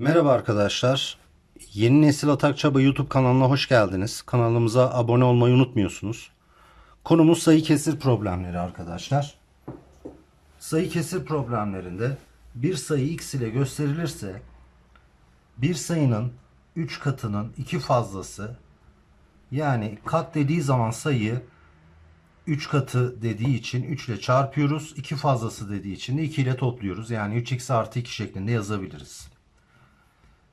Merhaba arkadaşlar. Yeni Nesil Atak Çaba YouTube kanalına hoş geldiniz. Kanalımıza abone olmayı unutmuyorsunuz. Konumuz sayı kesir problemleri arkadaşlar. Sayı kesir problemlerinde bir sayı x ile gösterilirse bir sayının 3 katının 2 fazlası yani kat dediği zaman sayı 3 katı dediği için 3 ile çarpıyoruz. 2 fazlası dediği için de 2 ile topluyoruz. Yani 3x artı 2 şeklinde yazabiliriz.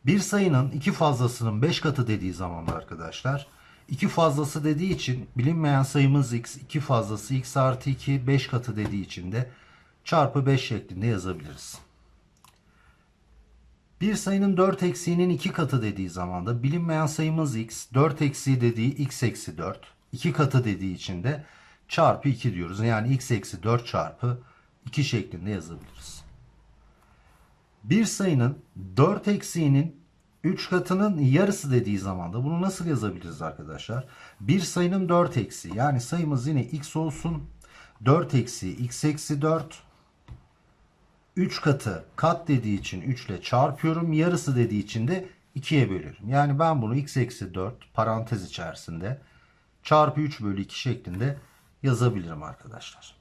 Bir sayının iki fazlasının 5 katı dediği zaman da arkadaşlar iki fazlası dediği için bilinmeyen sayımız x, iki fazlası x artı 2, 5 katı dediği için de çarpı 5 şeklinde yazabiliriz. Bir sayının 4 eksiğinin 2 katı dediği zaman da bilinmeyen sayımız x, 4 eksiği dediği x eksi 4, 2 katı dediği için de çarpı 2 diyoruz. Yani x eksi 4 çarpı 2 şeklinde yazabiliriz. Bir sayının 4 eksiğinin 3 katının yarısı dediği zaman da bunu nasıl yazabiliriz arkadaşlar? Bir sayının 4 eksiği yani sayımız yine x olsun. 4 eksiği x eksi 4. 3 katı kat dediği için 3 ile çarpıyorum. Yarısı dediği için de 2'ye bölüyorum. Yani ben bunu x eksi 4 parantez içerisinde çarpı 3 bölü 2 şeklinde yazabilirim arkadaşlar.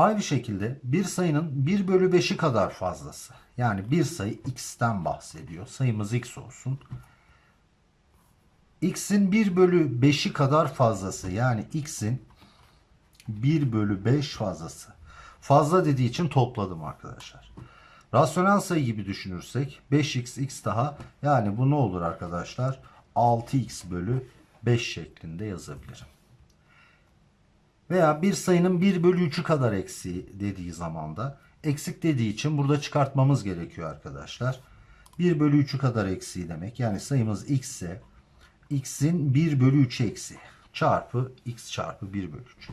Aynı şekilde bir sayının 1 bölü 5'i kadar fazlası. Yani bir sayı x'ten bahsediyor. Sayımız x olsun. x'in 1 bölü 5'i kadar fazlası. Yani x'in 1 bölü 5 fazlası. Fazla dediği için topladım arkadaşlar. Rasyonel sayı gibi düşünürsek 5x x daha yani bu ne olur arkadaşlar? 6x bölü 5 şeklinde yazabilirim. Veya bir sayının 1 bölü 3'ü kadar eksiği dediği zaman da eksik dediği için burada çıkartmamız gerekiyor arkadaşlar. 1 bölü 3'ü kadar eksiği demek. Yani sayımız x ise x'in 1 bölü 3 eksi çarpı x çarpı 1 bölü 3.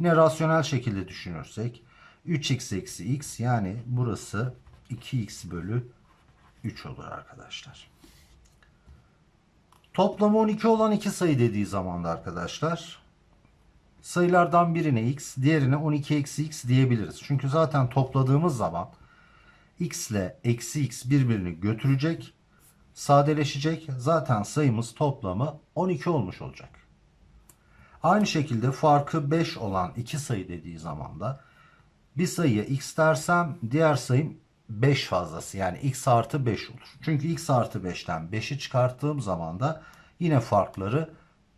Yine rasyonel şekilde düşünürsek 3x eksi x yani burası 2x bölü 3 olur arkadaşlar. Toplamı 12 olan iki sayı dediği zaman da arkadaşlar sayılardan birine x, diğerine 12 eksi x diyebiliriz. Çünkü zaten topladığımız zaman x ile eksi x birbirini götürecek, sadeleşecek. Zaten sayımız toplamı 12 olmuş olacak. Aynı şekilde farkı 5 olan iki sayı dediği zaman da bir sayıya x dersem diğer sayım 5 fazlası yani x artı 5 olur. Çünkü x artı 5'ten 5'i çıkarttığım zaman da yine farkları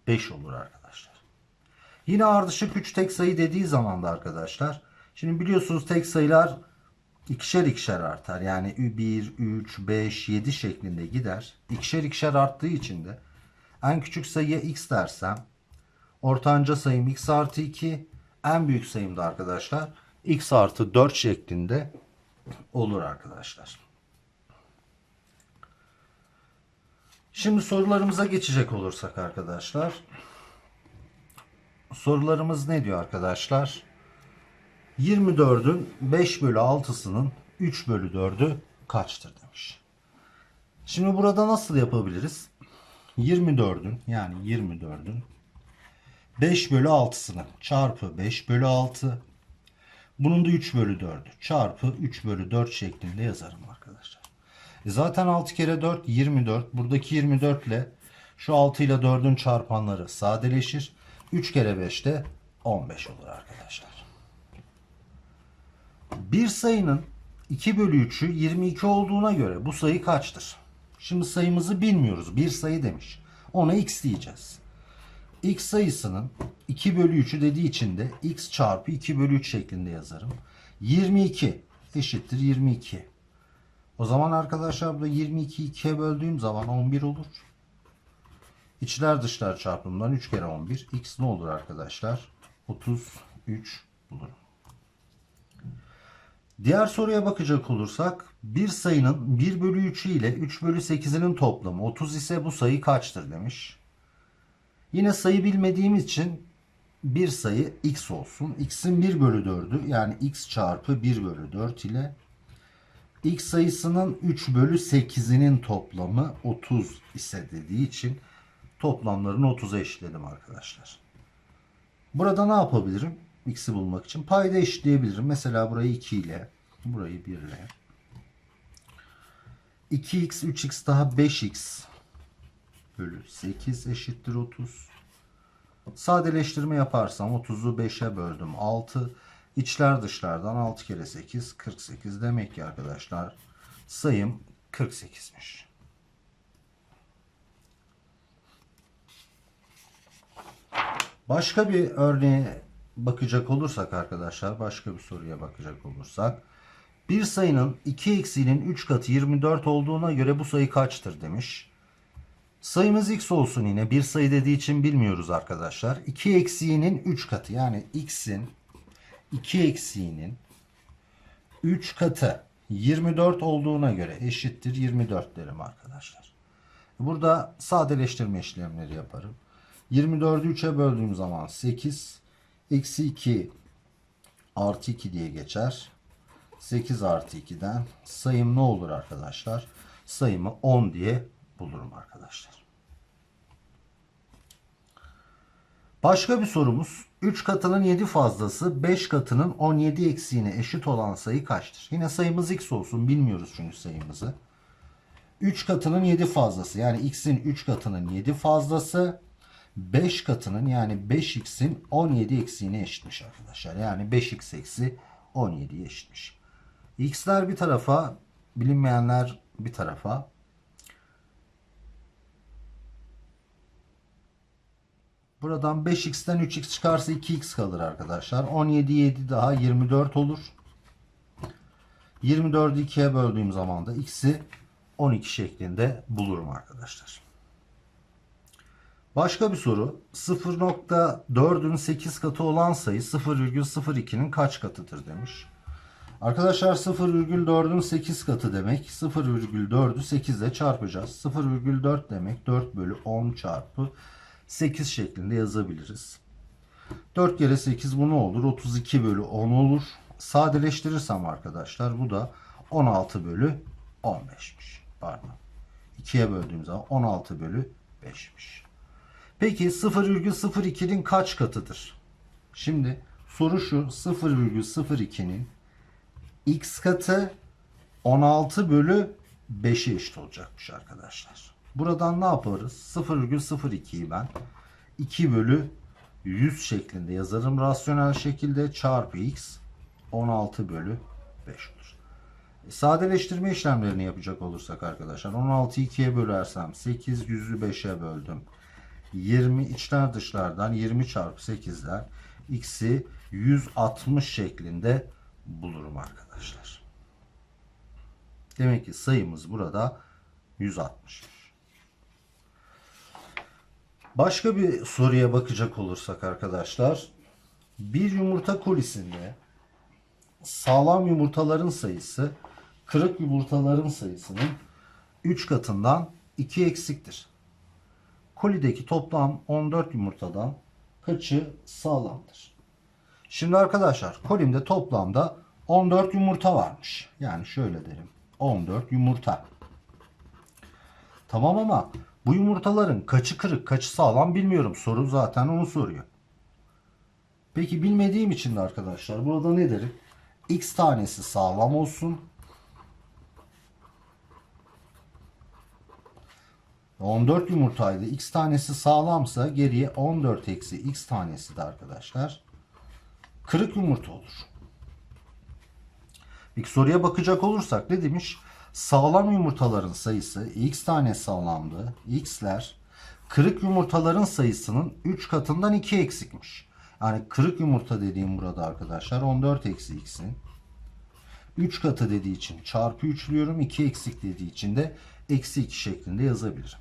5 olur arkadaşlar. Yine ardışık 3 tek sayı dediği zaman da arkadaşlar. Şimdi biliyorsunuz tek sayılar ikişer ikişer artar. Yani 1, 3, 5, 7 şeklinde gider. İkişer ikişer arttığı için de en küçük sayıya x dersem ortanca sayım x artı 2 en büyük sayım da arkadaşlar x artı 4 şeklinde olur arkadaşlar. Şimdi sorularımıza geçecek olursak arkadaşlar. Sorularımız ne diyor arkadaşlar? 24'ün 5 bölü 6'sının 3 bölü 4'ü kaçtır demiş. Şimdi burada nasıl yapabiliriz? 24'ün yani 24'ün 5 bölü 6'sını çarpı 5 bölü 6 bunun da 3 bölü 4'ü çarpı 3 bölü 4 şeklinde yazarım arkadaşlar. E zaten 6 kere 4 24. Buradaki 24 ile şu 6 ile 4'ün çarpanları sadeleşir. 3 kere 5 de 15 olur arkadaşlar. Bir sayının 2 bölü 3'ü 22 olduğuna göre bu sayı kaçtır? Şimdi sayımızı bilmiyoruz. Bir sayı demiş. Ona x diyeceğiz. x sayısının 2 bölü 3'ü dediği için de x çarpı 2 bölü 3 şeklinde yazarım. 22 eşittir 22. O zaman arkadaşlar burada 22'yi 2'ye böldüğüm zaman 11 olur. İçler dışlar çarpımından 3 kere 11. X ne olur arkadaşlar? 33 bulurum. Diğer soruya bakacak olursak bir sayının 1 bölü 3'ü ile 3 bölü 8'inin toplamı 30 ise bu sayı kaçtır demiş. Yine sayı bilmediğimiz için bir sayı x olsun. x'in 1 bölü 4'ü yani x çarpı 1 bölü 4 ile x sayısının 3 bölü 8'inin toplamı 30 ise dediği için toplamlarını 30'a eşitledim arkadaşlar. Burada ne yapabilirim? X'i bulmak için payda eşitleyebilirim. Mesela burayı 2 ile burayı 1 ile 2x 3x daha 5x bölü 8 eşittir 30. Sadeleştirme yaparsam 30'u 5'e böldüm 6. İçler dışlardan 6 kere 8 48. Demek ki arkadaşlar sayım 48'miş. Başka bir örneğe bakacak olursak arkadaşlar, başka bir soruya bakacak olursak. Bir sayının 2 eksiğinin 3 katı 24 olduğuna göre bu sayı kaçtır demiş. Sayımız x olsun yine. Bir sayı dediği için bilmiyoruz arkadaşlar. 2 eksiğinin 3 katı yani x'in 2 eksiğinin 3 katı 24 olduğuna göre eşittir 24 derim arkadaşlar. Burada sadeleştirme işlemleri yaparım. 24'ü 3'e böldüğüm zaman 8 eksi 2 artı 2 diye geçer. 8 artı 2'den sayım ne olur arkadaşlar? Sayımı 10 diye bulurum arkadaşlar. Başka bir sorumuz 3 katının 7 fazlası 5 katının 17 eksiğine eşit olan sayı kaçtır? Yine sayımız x olsun bilmiyoruz çünkü sayımızı. 3 katının 7 fazlası yani x'in 3 katının 7 fazlası 5 katının yani 5x'in 17 eksiğine eşitmiş arkadaşlar. Yani 5x eksi 17'ye eşitmiş. x'ler bir tarafa bilinmeyenler bir tarafa Buradan 5x'ten 3x çıkarsa 2x kalır arkadaşlar. 17 7 daha 24 olur. 24'ü 2'ye böldüğüm zaman da x'i 12 şeklinde bulurum arkadaşlar. Başka bir soru. 0.4'ün 8 katı olan sayı 0,02'nin kaç katıdır demiş. Arkadaşlar 0,4'ün 8 katı demek 0,4'ü 8 ile çarpacağız. 0,4 demek 4 bölü 10 çarpı 8 şeklinde yazabiliriz. 4 kere 8 bu ne olur? 32 bölü 10 olur. Sadeleştirirsem arkadaşlar bu da 16 bölü 15'miş. Pardon. 2'ye böldüğüm zaman 16 bölü 5'miş. Peki 0,02'nin kaç katıdır? Şimdi soru şu 0,02'nin x katı 16 bölü 5'e eşit olacakmış arkadaşlar. Buradan ne yaparız? 0,02'yi ben 2 bölü 100 şeklinde yazarım. Rasyonel şekilde çarpı x 16 bölü 5 olur. E, sadeleştirme işlemlerini yapacak olursak arkadaşlar 16'yı 2'ye bölersem 8 100'ü 5'e böldüm. 20 içler dışlardan 20 çarpı 8'den x'i 160 şeklinde bulurum arkadaşlar. Demek ki sayımız burada 160. Başka bir soruya bakacak olursak arkadaşlar bir yumurta kolisinde sağlam yumurtaların sayısı kırık yumurtaların sayısının 3 katından 2 eksiktir. Kolideki toplam 14 yumurtadan kaçı sağlamdır? Şimdi arkadaşlar kolimde toplamda 14 yumurta varmış. Yani şöyle derim. 14 yumurta. Tamam ama bu yumurtaların kaçı kırık, kaçı sağlam bilmiyorum. Soru zaten onu soruyor. Peki bilmediğim için de arkadaşlar burada ne derim? X tanesi sağlam olsun. 14 yumurtaydı. X tanesi sağlamsa geriye 14 eksi X tanesi de arkadaşlar kırık yumurta olur. İlk soruya bakacak olursak ne demiş? Sağlam yumurtaların sayısı x tane sağlamdı. X'ler kırık yumurtaların sayısının 3 katından 2 eksikmiş. Yani kırık yumurta dediğim burada arkadaşlar 14 eksi x'in 3 katı dediği için çarpı 3'lüyorum. 2 eksik dediği için de eksi 2 şeklinde yazabilirim.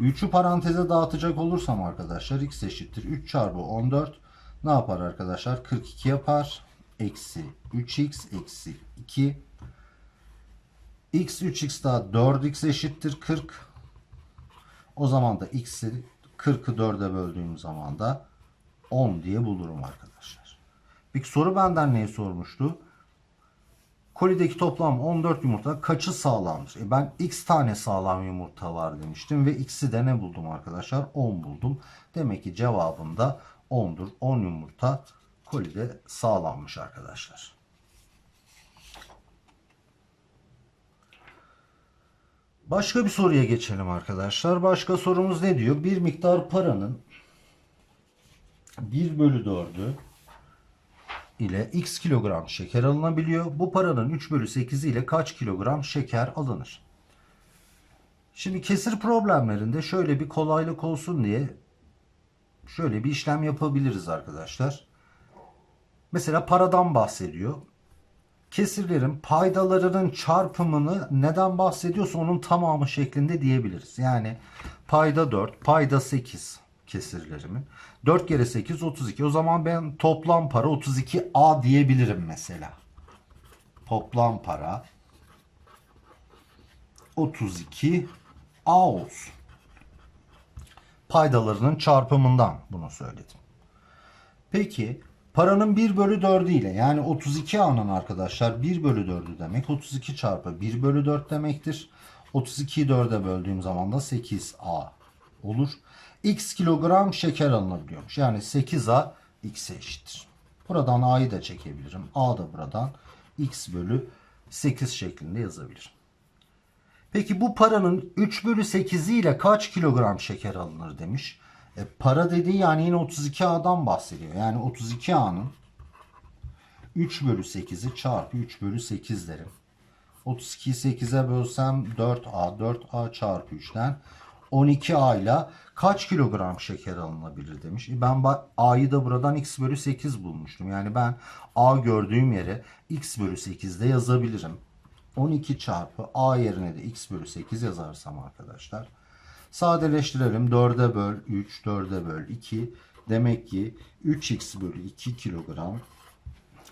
3'ü paranteze dağıtacak olursam arkadaşlar x eşittir 3 çarpı 14 ne yapar arkadaşlar? 42 yapar. Eksi 3x eksi 2 x 3x daha 4x eşittir 40. O zaman da x'i 40'ı 4'e böldüğüm zaman da 10 diye bulurum arkadaşlar. Bir soru benden neyi sormuştu? Kolideki toplam 14 yumurta kaçı sağlamdır? E ben x tane sağlam yumurta var demiştim ve x'i de ne buldum arkadaşlar? 10 buldum. Demek ki cevabım da 10'dur. 10 yumurta kolide sağlanmış arkadaşlar. Başka bir soruya geçelim arkadaşlar. Başka sorumuz ne diyor? Bir miktar paranın 1 bölü 4'ü ile x kilogram şeker alınabiliyor. Bu paranın 3 bölü 8'i ile kaç kilogram şeker alınır? Şimdi kesir problemlerinde şöyle bir kolaylık olsun diye şöyle bir işlem yapabiliriz arkadaşlar. Mesela paradan bahsediyor. Kesirlerin paydalarının çarpımını neden bahsediyorsa onun tamamı şeklinde diyebiliriz. Yani payda 4, payda 8 kesirlerimin. 4 kere 8 32. O zaman ben toplam para 32A diyebilirim mesela. Toplam para 32A olsun. Paydalarının çarpımından bunu söyledim. Peki paranın 1 bölü 4'ü ile yani 32 A'nın arkadaşlar 1 bölü 4'ü demek 32 çarpı 1 bölü 4 demektir. 32'yi 4'e böldüğüm zaman da 8A olur. X kilogram şeker alınabiliyormuş. Yani 8A X'e eşittir. Buradan A'yı da çekebilirim. A da buradan X bölü 8 şeklinde yazabilirim. Peki bu paranın 3 bölü 8'i ile kaç kilogram şeker alınır demiş. E, para dediği yani yine 32A'dan bahsediyor. Yani 32A'nın 3 bölü 8'i çarpı 3 bölü 8 derim. 32'yi 8'e bölsem 4A. 4A çarpı 3'ten 12A ile kaç kilogram şeker alınabilir demiş. E, Ben A'yı da buradan x bölü 8 bulmuştum. Yani ben A gördüğüm yere x bölü 8 de yazabilirim. 12 çarpı A yerine de x bölü 8 yazarsam arkadaşlar. Sadeleştirelim. 4'e böl 3, 4'e böl 2. Demek ki 3x bölü 2 kilogram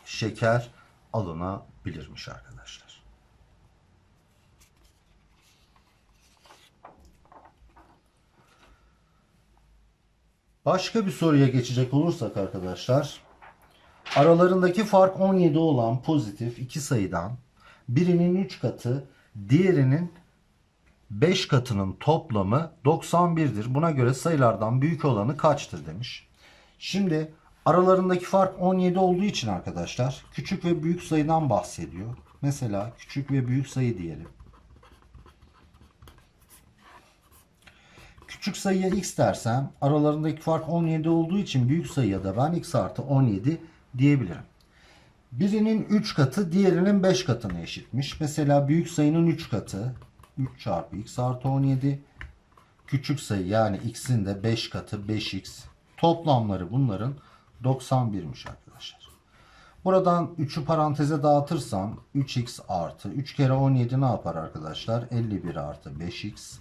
şeker alınabilirmiş arkadaşlar. Başka bir soruya geçecek olursak arkadaşlar. Aralarındaki fark 17 olan pozitif iki sayıdan birinin 3 katı, diğerinin 5 katının toplamı 91'dir. Buna göre sayılardan büyük olanı kaçtır demiş. Şimdi aralarındaki fark 17 olduğu için arkadaşlar küçük ve büyük sayıdan bahsediyor. Mesela küçük ve büyük sayı diyelim. Küçük sayıya x dersem aralarındaki fark 17 olduğu için büyük sayıya da ben x artı 17 diyebilirim. Birinin 3 katı diğerinin 5 katına eşitmiş. Mesela büyük sayının 3 katı 3 çarpı x artı 17. Küçük sayı yani x'in de 5 katı 5x. Toplamları bunların 91'miş arkadaşlar. Buradan 3'ü paranteze dağıtırsam 3x artı 3 kere 17 ne yapar arkadaşlar? 51 artı 5x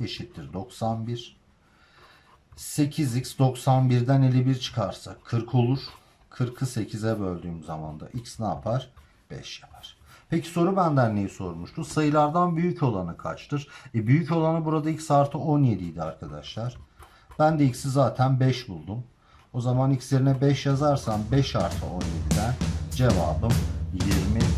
eşittir 91. 8x 91'den 51 çıkarsa 40 olur. 40'ı 8'e böldüğüm zaman da x ne yapar? 5 yapar. Peki soru benden neyi sormuştu? Sayılardan büyük olanı kaçtır? E büyük olanı burada x artı 17 idi arkadaşlar. Ben de x'i zaten 5 buldum. O zaman x yerine 5 yazarsam 5 artı 17'den cevabım 20